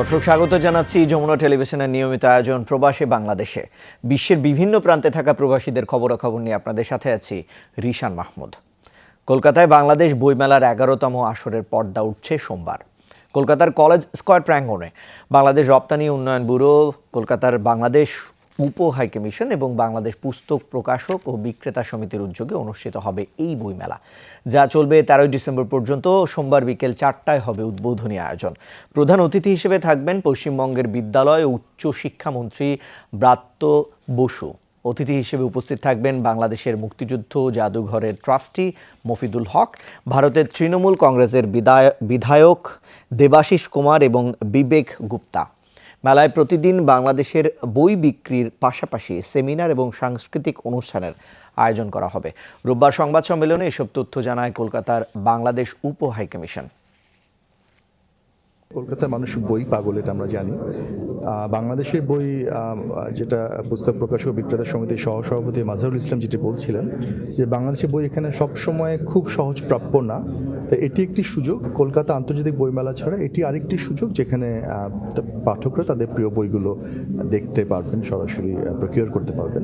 দর্শক স্বাগত জানাচ্ছি যমুনা টেলিভিশনের নিয়মিত আয়োজন প্রবাসী বাংলাদেশে। বিশ্বের বিভিন্ন প্রান্তে থাকা প্রবাসীদের খবরাখবর নিয়ে আপনাদের সাথে আছি রিশান মাহমুদ। কলকাতায় বাংলাদেশ বইমেলার এগারোতম আসরের পর্দা উঠছে সোমবার। কলকাতার কলেজ স্কয়ার প্রাঙ্গনে বাংলাদেশ রপ্তানি উন্নয়ন ব্যুরো, কলকাতার বাংলাদেশ উপ হাইকমিশন এবং বাংলাদেশ পুস্তক প্রকাশক ও বিক্রেতা সমিতির উদ্যোগে অনুষ্ঠিত হবে এই বইমেলা, যা চলবে তেরোই ডিসেম্বর পর্যন্ত। সোমবার বিকেল চারটায় হবে উদ্বোধনী আয়োজন। প্রধান অতিথি হিসেবে থাকবেন পশ্চিমবঙ্গের বিদ্যালয় ও উচ্চ শিক্ষামন্ত্রী ব্রাত্য বসু। অতিথি হিসেবে উপস্থিত থাকবেন বাংলাদেশের মুক্তিযুদ্ধ জাদুঘরের ট্রাস্টি মফিদুল হক, ভারতের তৃণমূল কংগ্রেসের বিধায়ক দেবাশিস কুমার এবং বিবেক গুপ্তা। মেলায় প্রতিদিন বাংলাদেশের বই বিক্রির পাশাপাশি সেমিনার এবং সাংস্কৃতিক অনুষ্ঠানের আয়োজন করা হবে। রোববার সংবাদ সম্মেলনে এসব তথ্য জানায় কলকাতার বাংলাদেশ উপ হাইকমিশন। কলকাতার মানুষ বই পাগল, এটা আমরা জানি। বাংলাদেশের বই যেটা পুস্তক প্রকাশক ও বিক্রেতা সমিতির সহ সভাপতি মাজহারুল ইসলাম যেটি বলছিলেন, যে বাংলাদেশের বই এখানে সবসময় খুব সহজ প্রাপ্য না। তো এটি একটি সুযোগ, কলকাতা আন্তর্জাতিক বইমেলা ছাড়া এটি আরেকটি সুযোগ যেখানে পাঠকরা তাদের প্রিয় বইগুলো দেখতে পারবেন, সরাসরি প্রকিওর করতে পারবেন।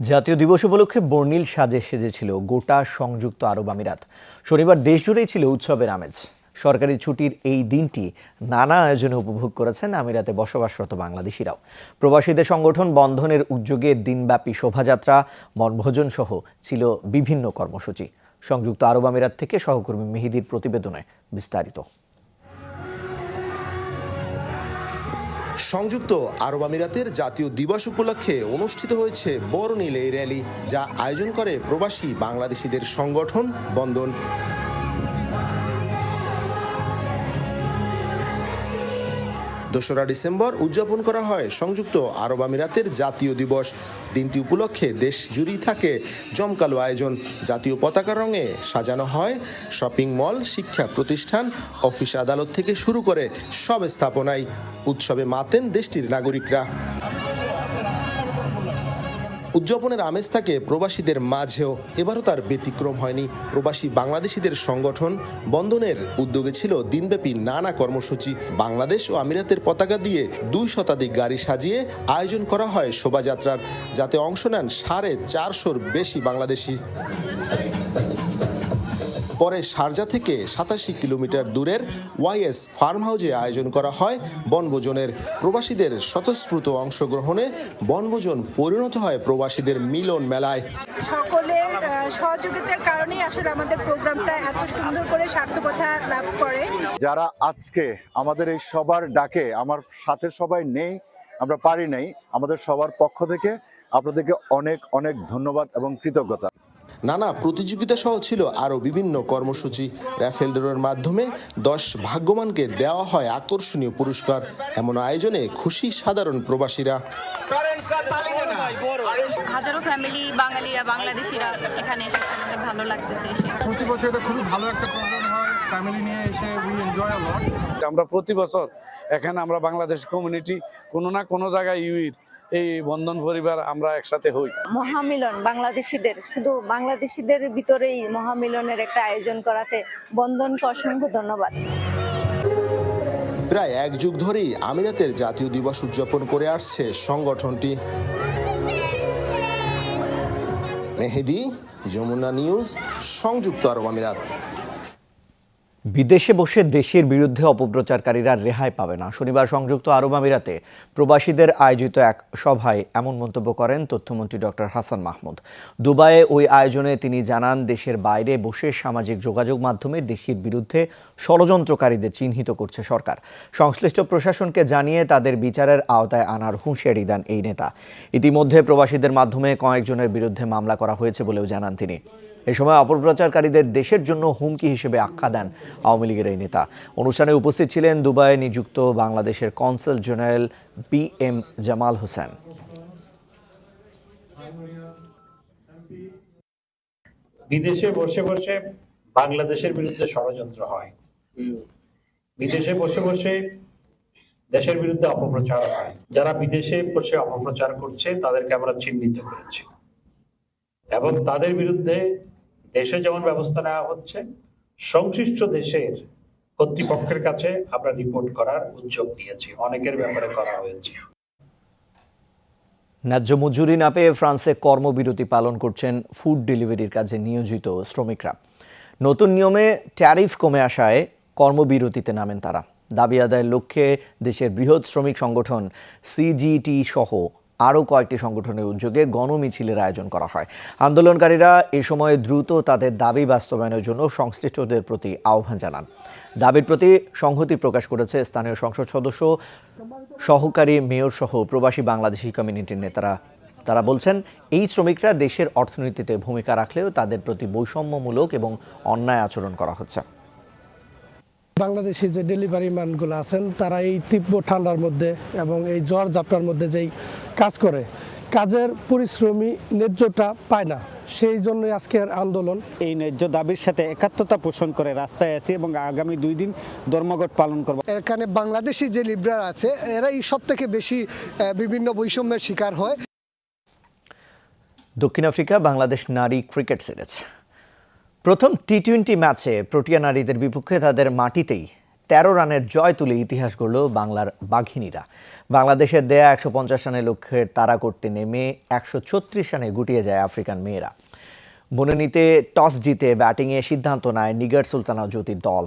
জাতীয় দিবস উপলক্ষে বর্ণিল সাজে সেজেছিল গোটা সংযুক্ত আরব আমিরাত। শনিবার দেশ জুড়েই ছিল উৎসবের আমেজ। সরকারি ছুটির এই দিনটি নানা আয়োজনে উপভোগ করেছেন আমিরাতে বসবাসরত বাংলাদেশিরাও। প্রবাসীদের সংগঠন বন্ধনের উদ্যোগে দিনব্যাপী শোভাযাত্রা বনভোজন সহ ছিল বিভিন্ন কর্মসূচি। সংযুক্ত আরব আমিরাত থেকে সহকর্মী মেহেদির প্রতিবেদনে বিস্তারিত। সংযুক্ত আরব আমিরাতের জাতীয় দিবস উপলক্ষে অনুষ্ঠিত হয়েছে বড়নীল এই র্যালি, যা আয়োজন করে প্রবাসী বাংলাদেশিদের সংগঠন বন্ধন। দোসরা ডিসেম্বর উদযাপন করা হয়। সংযুক্ত আরব আমিরাতের জাতীয় দিবস। দিনটি উপলক্ষে দেশ জুড়েই থাকে জমকালো আয়োজন। জাতীয় পতাকা রঙে সাজানো হয়। শপিং মল, শিক্ষা প্রতিষ্ঠান, অফিস আদালত থেকে শুরু করে সব স্থাপনায় উৎসবে মাতেন দেশটির নাগরিকরা। উদযাপনের আমেজ থাকে প্রবাসীদের মাঝেও। এবারও তার ব্যতিক্রম হয়নি। প্রবাসী বাংলাদেশিদের সংগঠন বন্ধনের উদ্যোগে ছিল দিনব্যাপী নানা কর্মসূচি। বাংলাদেশ ও আমিরাতের পতাকা দিয়ে দুই শতাধিক গাড়ি সাজিয়ে আয়োজন করা হয় শোভাযাত্রার, যাতে অংশ নেন সাড়ে চারশোর বেশি বাংলাদেশি। পরে শারজা থেকে সাতাশি কিলোমিটার দূরের ওয়াইএস ফার্ম হাউজে আয়োজন করা হয় বনভোজনের। প্রবাসীদের স্বতঃস্ফূর্ত অংশগ্রহণে বনভোজন পরিণত হয় প্রবাসীদের মিলন মেলায়। সকলের সহযোগিতার কারণেই আসলে আমাদের প্রোগ্রামটা এত সুন্দর করে সার্থকতা লাভ করে। যারা আজকে আমাদের এই সবার ডাকে আমার সাথে সবাই নেই আমরা পারি নাই আমাদের সবার পক্ষ থেকে আপনাদেরকে অনেক অনেক ধন্যবাদ এবং কৃতজ্ঞতা। নানা প্রতিযোগিতা সহ ছিল আরও বিভিন্ন কর্মসূচি। র্যাফেল ড্রয়ের মাধ্যমে দশ ভাগ্যবানকে দেওয়া হয় আকর্ষণীয় পুরস্কার। এমন আয়োজনে খুশি সাধারণ প্রবাসীরা। হাজারো ফ্যামিলি বাঙালিরা বাংলাদেশিরা এখানে এসে ভালো লাগতেছে প্রতি বছর এটা খুবই ভালো একটা প্রোগ্রাম হয় ফ্যামিলি নিয়ে এসে উই এনজয় আ লট আমরা প্রতি বছর এখানে আমরা বাংলাদেশ কমিউনিটি কোনো না কোনো জায়গায় ইউইর এই বন্ধন পরিবার আমরা একসাথে হই। মহামিলন বাংলাদেশিদের শুধু বাংলাদেশিদের ভিতরেই মহামিলনের একটা আয়োজন করাতে বন্ধনকে অসংখ্য ধন্যবাদ। প্রায় এক যুগ ধরেই আমিরাতের জাতীয় দিবস উদযাপন করে আসছে সংগঠনটি। মেহেদি যমুনা নিউজ সংযুক্ত আরব আমিরাত। বিদেশে বসে দেশের বিরুদ্ধে অপপ্রচারকারীরা রেহাই পাবে না। শনিবার সংযুক্ত আরব আমিরাতে প্রবাসীদের আয়োজিত এক সভায় এমন মন্তব্য করেন তথ্যমন্ত্রী ডক্টর হাসান মাহমুদ। দুবাইয়ে ওই আয়োজনে তিনি জানান, দেশের বাইরে বসে সামাজিক যোগাযোগ মাধ্যমে দেশের বিরুদ্ধে ষড়যন্ত্রকারীদের চিহ্নিত করছে সরকার। সংশ্লিষ্ট প্রশাসনকে জানিয়ে তাদের বিচারের আওতায় আনার হুঁশিয়ারি দেন এই নেতা। ইতিমধ্যে প্রবাসীদের মাধ্যমে কয়েকজনের বিরুদ্ধে মামলা করা হয়েছে বলেও জানান তিনি। এ সময় অপপ্রচারকারীদের দেশের জন্য হুমকি হিসেবে আখ্যা দেন আওয়ামী লীগের এই নেতা। অনুষ্ঠানে উপস্থিত ছিলেন দুবাইয়ে নিযুক্ত বাংলাদেশের consul general B M Jamal Hossain. বিদেশে বসে বসে বাংলাদেশের বিরুদ্ধে ষড়যন্ত্র হয়। বিদেশে বসে বসে দেশের বিরুদ্ধে অপপ্রচার হয়। যারা বিদেশে বসে অপপ্রচার করছে, তাদেরকে আমরা চিহ্নিত করেছি। এবং তাদের বিরুদ্ধে দেশে যেমন ব্যবস্থা নেওয়া হচ্ছে, সংশ্লিষ্ট দেশের কর্তৃপক্ষের কাছে আমরা রিপোর্ট করার উদ্যোগ নিয়েছি, অনেকের ব্যাপারে করা হয়েছে। ন্যায্য মজুরি না পেয়ে ফ্রান্সে কর্মবিরতি পালন করছেন ফুড ডেলিভারির কাজে নিয়োজিত শ্রমিকরা। নতুন নিয়মে ট্যারিফ কমে আসায় কর্মবিরতিতে নামেন তারা। দাবি আদায়ের লক্ষ্যে দেশের বৃহৎ শ্রমিক সংগঠন সিজিটি সহ আরও কয়েকটি সংগঠনের উদ্যোগে গণমিছিলের আয়োজন করা হয়। আন্দোলনকারীরা এ সময় দ্রুত তাদের দাবি বাস্তবায়নের জন্য সংশ্লিষ্টদের প্রতি আহ্বান জানান। দাবির প্রতি সংহতি প্রকাশ করেছে স্থানীয় সংসদ সদস্য, সহকারী মেয়র সহ প্রবাসী বাংলাদেশি কমিউনিটির নেতারা। তারা বলছেন, এই শ্রমিকরা দেশের অর্থনীতিতে ভূমিকা রাখলেও তাদের প্রতি বৈষম্যমূলক এবং অন্যায় আচরণ করা হচ্ছে। বাংলাদেশি যে ডেলিভারি ম্যানগুলো আছেন, তারা এই তীব্র ঠান্ডার মধ্যে এবং এই জ্বর জাপটার মধ্যে যেই কাজ করে। কাজের পরিশ্রমী ন্যায্যটা পায় না। সেই জন্যই আজকের আন্দোলন। এই ন্যায্য দাবির সাথে একাত্মতা পোষণ করে রাস্তায় আছি এবং আগামী দুই দিন ধর্মঘট পালন করব। এখানে বাংলাদেশি যে লিব্রার আছে এরাই সব থেকে বেশি বিভিন্ন বৈষম্যের শিকার হয়। দক্ষিণ আফ্রিকা বাংলাদেশ নারী ক্রিকেট সিরিজ। প্রথম টি টোয়েন্টি ম্যাচে প্রোটিয়া নারীদের বিপক্ষে তাদের মাটিতেই তেরো রানের জয় তুলে ইতিহাস গড়ল বাংলার বাঘিনীরা। বাংলাদেশের দেয়া একশো পঞ্চাশ রানের লক্ষ্যের তাড়া করতে নেমে একশো ছত্রিশ রানে গুটিয়ে যায় আফ্রিকান মেয়েরা। বনানীতে টস জিতে ব্যাটিংয়ে সিদ্ধান্ত নেয় নিগার সুলতানা জ্যোতির দল।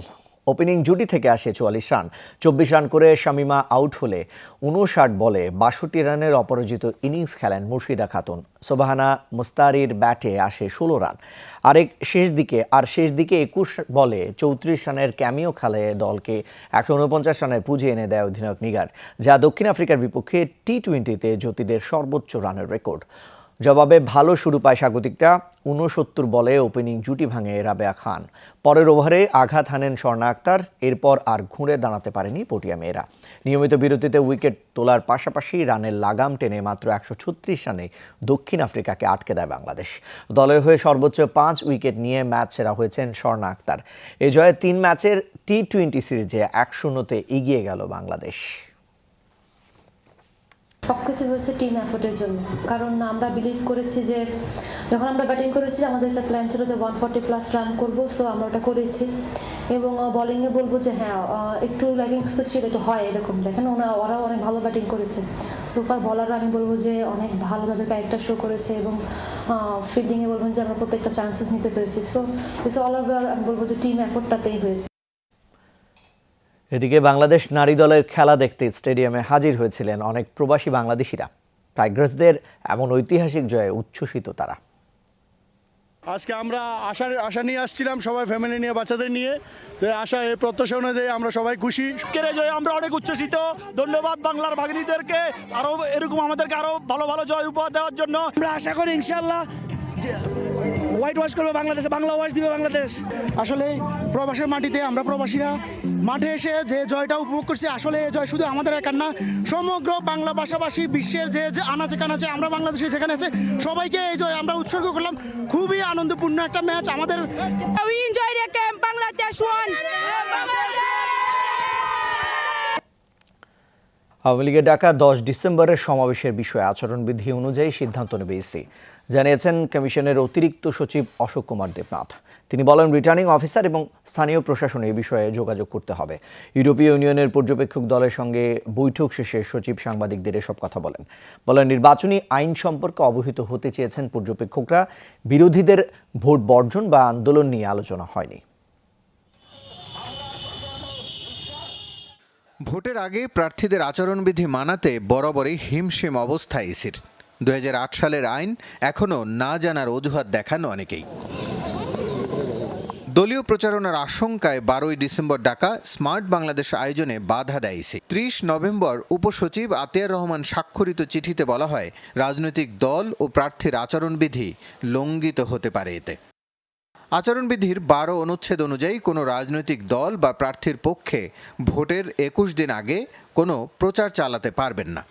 ওপেনিং জুটি থেকে আসে চুয়াল্লিশ রান। চব্বিশ রান করে শামিমা আউট হলে উনষাট বলে বাষট্টি রানের অপরাজিত ইনিংস খেলেন মুর্শিদা খাতুন। সোবাহানা মুস্তারির ব্যাটে আসে ষোলো রান। আরেক শেষ দিকে, আর শেষ দিকে একুশ বলে চৌত্রিশ রানের ক্যামিও খেলে দলকে। একশো উনপঞ্চাশ রানের পুঁজি এনে দেয় অধিনায়ক নিগার, যা দক্ষিণ আফ্রিকার বিপক্ষে টি টোয়েন্টিতে জ্যোতিদের সর্বোচ্চ রানের রেকর্ড। জবাবে ভালো শুরু পায় স্বাগতিকটা। ঊনসত্তর বলে ওপেনিং জুটি ভাঙে রাবেয়া খান। পরের ওভারে আঘাত হানেন স্বর্ণা আক্তার, এরপর আর ঘুরে দাঁড়াতে পারেনি পটিয়া মেয়েরা। নিয়মিত বিরতিতে উইকেট তোলার পাশাপাশি রানের লাগাম টেনে মাত্র একশো ছত্রিশ রানে দক্ষিণ আফ্রিকাকে আটকে দেয় বাংলাদেশ। দলের হয়ে সর্বোচ্চ পাঁচ উইকেট নিয়ে ম্যাচ সেরা হয়েছেন স্বর্ণা আক্তার। এ জয়ে তিন ম্যাচের টি টোয়েন্টি সিরিজে এক শূন্যতে এগিয়ে গেল বাংলাদেশ। সব কিছু হয়েছে টিম এফোর্টের জন্য। কারণ আমরা বিলিভ করেছি যে, যখন আমরা ব্যাটিং করেছি, আমাদের একটা প্ল্যান ছিল যে ওয়ান ফর্টি প্লাস রান করব সো আমরা ওটা করেছি। এবং বলিংয়ে বলব যে হ্যাঁ একটু ল্যাগিংস তো ছিল, একটু হয় এরকম। দেখেন ওরা ওরাও অনেক ভালো ব্যাটিং করেছে। সোফার বলাররা আমি বলব যে অনেক ভালো তাদের ক্যারেক্টার শো করেছে এবং ফিল্ডিংয়ে বলবেন যে আমরা প্রত্যেকটা চান্সেস নিতে পেরেছি। সো ইটস অল ওভার আমি বলব যে টিম এফোর্টটাতেই হয়েছে। এদিকে বাংলাদেশ নারী দলের খেলা দেখতে স্টেডিয়ামে হাজির হয়েছিলেন অনেক প্রবাসী বাংলাদেশিরা। টাইগ্রাসদের এমন ঐতিহাসিক জয়ে উচ্ছ্বসিত তারা। আজকে আমরা আশা আশা নিয়ে আসছিলাম সবাই ফ্যামিলি নিয়ে বাচ্চাদের নিয়ে। তো আশা এই প্রত্যাশা অনুযায়ী আমরা সবাই খুশি। আজকের জয়ে আমরা অনেক উচ্ছ্বসিত। ধন্যবাদ বাংলার ভাগ্নিদেরকে। আরও এরকম আমাদেরকে আরও ভালো ভালো জয় উপহার দেওয়ার জন্য। আমরা আশা করি ইনশাল্লাহ হোয়াইট ওয়াশ করবে বাংলাদেশে বাংলা ওয়াশ দিবে বাংলাদেশ। আসলে প্রবাসের মাটিতে আমরা প্রবাসীরা মাঠে এসে যে জয়টা উপভোগ করছি আসলে এই জয় শুধু আমাদের একার না সমগ্র বাংলা ভাষাভাষী বিশ্বের যে যে আনাচে কানাচে আমরা বাংলাদেশে যেখানে আছে সবাইকে এই জয় আমরা উৎসর্গ করলাম। খুবই আনন্দপূর্ণ একটা ম্যাচ আমাদের We enjoy আওয়ামী লীগের ডাকা দশ ডিসেম্বরের সমাবেশের বিষয়ে আচরণবিধি অনুযায়ী সিদ্ধান্ত নেবে ইসি। জানিয়েছেন কমিশনের অতিরিক্ত সচিব অশোক কুমার দেবনাথ। তিনি বলেন, রিটার্নিং অফিসার এবং স্থানীয় প্রশাসন এই বিষয়ে যোগাযোগ করতে হবে। ইউরোপীয় ইউনিয়নের পর্যবেক্ষক দলের সঙ্গে বৈঠক শেষে সচিব সাংবাদিকদের এসব কথা বলেন। বলেন, নির্বাচনী আইন সম্পর্কে অবহিত হতে চেয়েছেন পর্যবেক্ষকরা। বিরোধীদের ভোট বর্জন বা আন্দোলন নিয়ে আলোচনা হয়নি। ভোটের আগে প্রার্থীদের আচরণবিধি মানাতে বরাবরই হিমশিম অবস্থা ইসির। দু হাজার আট সালের আইন এখনও না জানার অজুহাত দেখান অনেকেই। দলীয় প্রচারণার আশঙ্কায় বারোই ডিসেম্বর ডাকা স্মার্ট বাংলাদেশ আয়োজনে বাধা দেয় ইসি। ত্রিশ নভেম্বর উপসচিব আতিয়ার রহমান স্বাক্ষরিত চিঠিতে বলা হয়, রাজনৈতিক দল ও প্রার্থীর আচরণবিধি লঙ্ঘিত হতে পারে এতে। আচরণবিধির বারো অনুচ্ছেদ অনুযায়ী কোনো রাজনৈতিক দল বা প্রার্থীর পক্ষে ভোটের একুশ দিন আগে কোনো প্রচার চালাতে পারবেন না।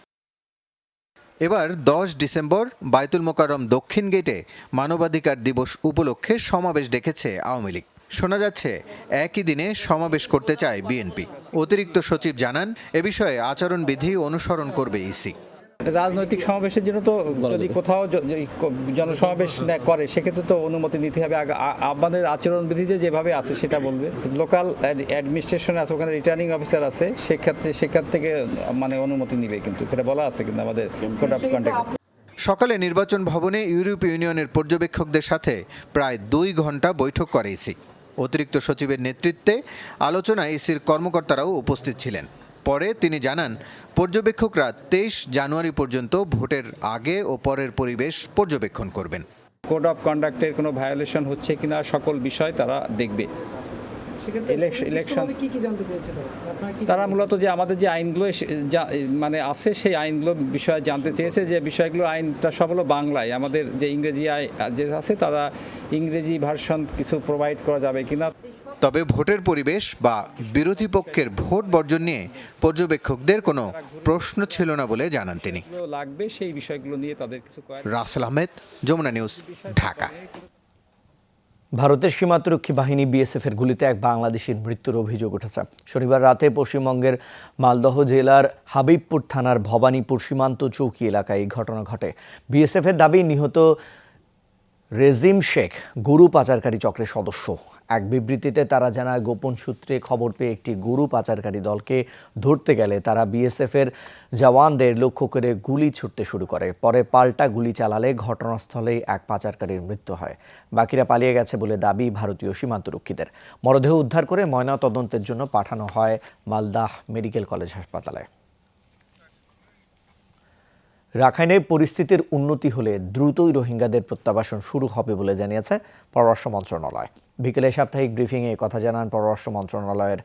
এবার দশ ডিসেম্বর, বাইতুল মোকাররম দক্ষিণ গেটে মানবাধিকার দিবস উপলক্ষে সমাবেশ ডেকেছে আওয়ামী লীগ। শোনা যাচ্ছে, একই দিনে সমাবেশ করতে চায় বিএনপি। অতিরিক্ত সচিব জানান, এ বিষয়ে আচরণবিধি অনুসরণ করবে ইসি। রাজনৈতিক সমাবেশের জন্য তো যদি কোথাও জনসমাবেশ না করে সেক্ষেত্রে তো অনুমতি নিতে হবে। আমাদের আচরণবিধিতে যেভাবে আছে সেটা বলবে। লোকাল অ্যাডমিনিস্ট্রেশন আছে ওখানে রিটার্নিং অফিসার আছে সেক্ষেত্রে সেখান থেকে মানে অনুমতি নিবে কিন্তু। সেটা বলা আছে কিন্তু আমাদের কোড অফ কন্ডাক্ট সকালে নির্বাচন ভবনে ইউরোপীয় ইউনিয়নের পর্যবেক্ষকদের সাথে প্রায় দুই ঘণ্টা বৈঠক করে ইসি অতিরিক্ত সচিবের নেতৃত্বে আলোচনায় ইসির কর্মকর্তারাও উপস্থিত ছিলেন। পরে তিনি জানান, পর্যবেক্ষকরা তেইশ জানুয়ারি পর্যন্ত ভোটের আগে ও পরের পরিবেশ পর্যবেক্ষণ করবেন। কোড অফ কন্ডাক্টের কোনো ভায়োলেশন হচ্ছে কিনা সকল বিষয় তারা দেখবে। ইলেকশন ইলেকশন কি কি জানতে চেয়েছিল আপনারা কি তারা মূলত যে আমাদের যে আইনগুলো মানে আছে সেই আইনগুলো বিষয়ে জানতে চেয়েছে যে বিষয়গুলো আইনটা সব হলো বাংলায়। আমাদের যে ইংরেজি আই যে আছে তারা ইংরেজি ভার্সন কিছু প্রোভাইড করা যাবে কিনা। তবে ভোটের পরিবেশ বা বিরোধী পক্ষের ভোট বর্জন নিয়ে পর্যবেক্ষকদের কোনো প্রশ্ন ছিল না বলে জানান তিনি। লাগবে সেই বিষয়গুলো নিয়ে তাদের কিছু রাসেল আহমেদ যমুনা নিউজ ঢাকা। ভারতের সীমান্তরক্ষী বাহিনী বিএসএফ এর গুলিতে এক বাংলাদেশীর মৃত্যুর অভিযোগ উঠেছে। শনিবার রাতে পশ্চিমবঙ্গের মালদহ জেলার হাবিবপুর থানার ভবানীপুর সীমান্ত চৌকি এলাকায় এই ঘটনা ঘটে। বিএসএফ এর দাবি, নিহত রেজিম শেখ, গরু পাচারকারী চক্রের সদস্য। এক বিবৃতিতে তারা জানায়, গোপন সূত্রে খবর পেয়ে একটি গরু পাচারকারী দলকে ধরতে গেলে তারা বিএসএফ এর জওয়ানদের লক্ষ্য করে গুলি ছুটতে শুরু করে। পরে পাল্টা গুলি চালালে ঘটনাস্থলেই এক পাচারকারীর মৃত্যু হয়। বাকিরা পালিয়ে গেছে বলে দাবি ভারতীয় সীমান্তরক্ষীদের। মরদেহ উদ্ধার করে ময়না তদন্তের জন্য পাঠানো হয় মালদাহ মেডিকেল কলেজ হাসপাতালে। রাখাইনে পরিস্থিতির উন্নতি হলে দ্রুতই রোহিঙ্গাদের প্রত্যাবাসন শুরু হবে বলে জানিয়েছে পররাষ্ট্র মন্ত্রণালয়। বিকেলে সাপ্তাহিক ব্রিফিংয়ে কথা জানান পররাষ্ট্র মন্ত্রণালয়ের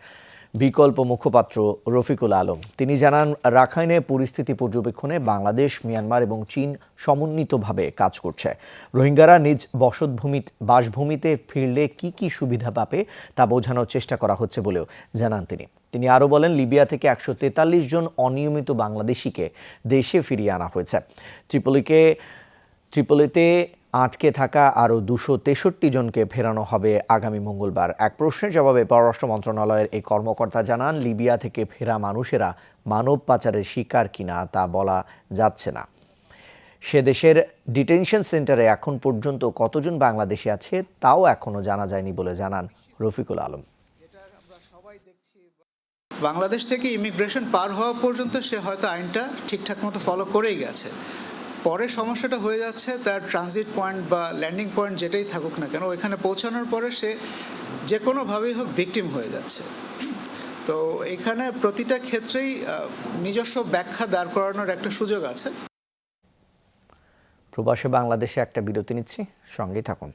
বিকল্প মুখপাত্র রফিকুল আলম। তিনি জানান, রাখাইনে পরিস্থিতি পর্যবেক্ষণে বাংলাদেশ, মিয়ানমার এবং চীন সমন্বিতভাবে কাজ করছে। রোহিঙ্গারা নিজ বসতভূমি, বাসভূমিতে ফিরলে কি কি সুবিধা পাবে তা বোঝানোর চেষ্টা করা হচ্ছে বলেও জানান তিনি। তিনি আরও বলেন, লিবিয়া থেকে একশো তেতাল্লিশ জন অনিয়মিত বাংলাদেশিকে দেশে ফিরিয়ে আনা হয়েছে। ত্রিপলিকে, ত্রিপলিতে আটকে থাকা আরও দুশো তেষট্টি জনকে ফেরানো হবে আগামী মঙ্গলবার। এক প্রশ্নের জবাবে পররাষ্ট্র মন্ত্রণালয়ের এই কর্মকর্তা জানান, লিবিয়া থেকে ফেরা মানুষেরা মানব পাচারের শিকার কিনা তা বলা যাচ্ছে না। সে দেশের ডিটেনশন সেন্টারে এখন পর্যন্ত কতজন বাংলাদেশি আছে তাও এখনও জানা যায়নি বলে জানান রফিকুল আলম। বাংলাদেশ থেকে ইমিগ্রেশন পার হওয়া পর্যন্ত সে হয়তো আইনটা ঠিকঠাক মতো ফলো করেই গেছে। পরে সমস্যাটা হয়ে যাচ্ছে, তার ট্রানজিট পয়েন্ট বা ল্যান্ডিং পয়েন্ট যেটাই থাকুক না কেন, ওইখানে পৌঁছানোর পরে সে যে কোনোভাবেই হোক ভিকটিম হয়ে যাচ্ছে। তো এখানে প্রতিটা ক্ষেত্রেই নিজস্ব ব্যাখ্যা দাঁড় করানোর একটা সুযোগ আছে। প্রবাসে বাংলাদেশে একটা বিরতি নিচ্ছি, সঙ্গেই থাকুন।